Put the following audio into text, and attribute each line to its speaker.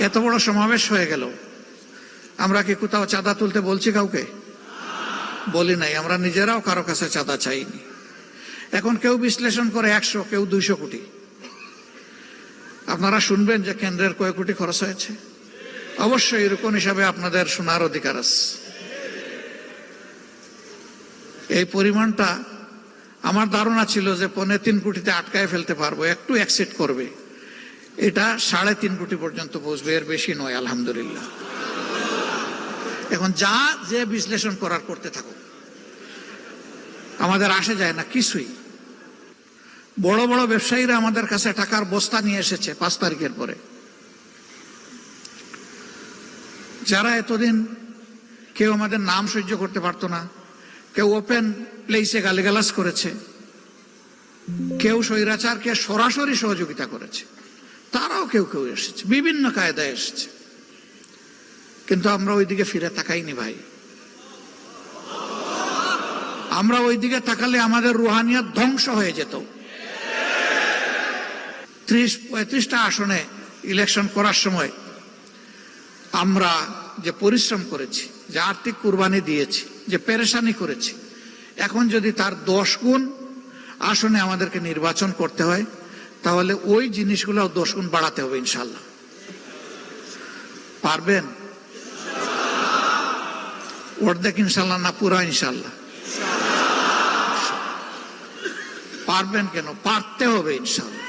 Speaker 1: এত বড় সমাবেশ হয়ে গেল। আমরা কি কোথাও চাঁদা তুলতে বলছি কাউকে? বলি নাই, আমরা নিজেরাও কারও কাছে চাঁদা চাইনি। এখন কেউ বিশ্লেষণ করে একশো, কেউ দুইশো কোটি। আপনারা শুনবেন যে কেন্দ্রের কয় কোটি খরচ হয়েছে। অবশ্যই এরকম হিসাবে আপনাদের শোনার অধিকার আছে। এই পরিমাণটা আমার ধারণা ছিল যে পৌনে তিন কোটিতে আটকায় ফেলতে পারব, একটু অ্যাকসেপ্ট করবে। এটা সাড়ে তিন কোটি পর্যন্ত পৌঁছবে এর বেশি নয়, আলহামদুলিল্লাহ। এখন যা যে বিশ্লেষণ করার করতে থাকো। আমাদের আসে যায় না কিছুই। বড় বড় ব্যবসায়ীরা আমাদের কাছে টাকার বস্তা নিয়ে এসেছে পাঁচ তারিখের পরে। যারা এতদিন কেউ আমাদের নাম সহ্য করতে পারতো না, কেউ ওপেন প্লেসে গালিগালাজ করেছে, কেউ স্বৈরাচারকে সরাসরি সহযোগিতা করেছে। তারাও কেউ কেউ এসেছে, বিভিন্ন কায়দায় এসেছে। কিন্তু আমরা ওইদিকে ফিরে তাকাইনি ভাই। আমরা ওইদিকে তাকালে আমাদের রুহানিয়াত ধ্বংস হয়ে যেত। ত্রিশ পঁয়ত্রিশটা আসনে ইলেকশন করার সময় আমরা যে পরিশ্রম করেছি, যে আর্থিক কুরবানি দিয়েছি, যে পেরেশানি করেছি, এখন যদি তার দশ গুণ আসনে আমাদেরকে নির্বাচন করতে হয় তাহলে ওই জিনিসগুলো দশ গুণ বাড়াতে হবে ইনশাল্লাহ পারবেন? অর্ধেক ইনশাল্লাহ না পুরা ইনশাল্লাহ পারবেন কেন? পারতে হবে ইনশাল্লাহ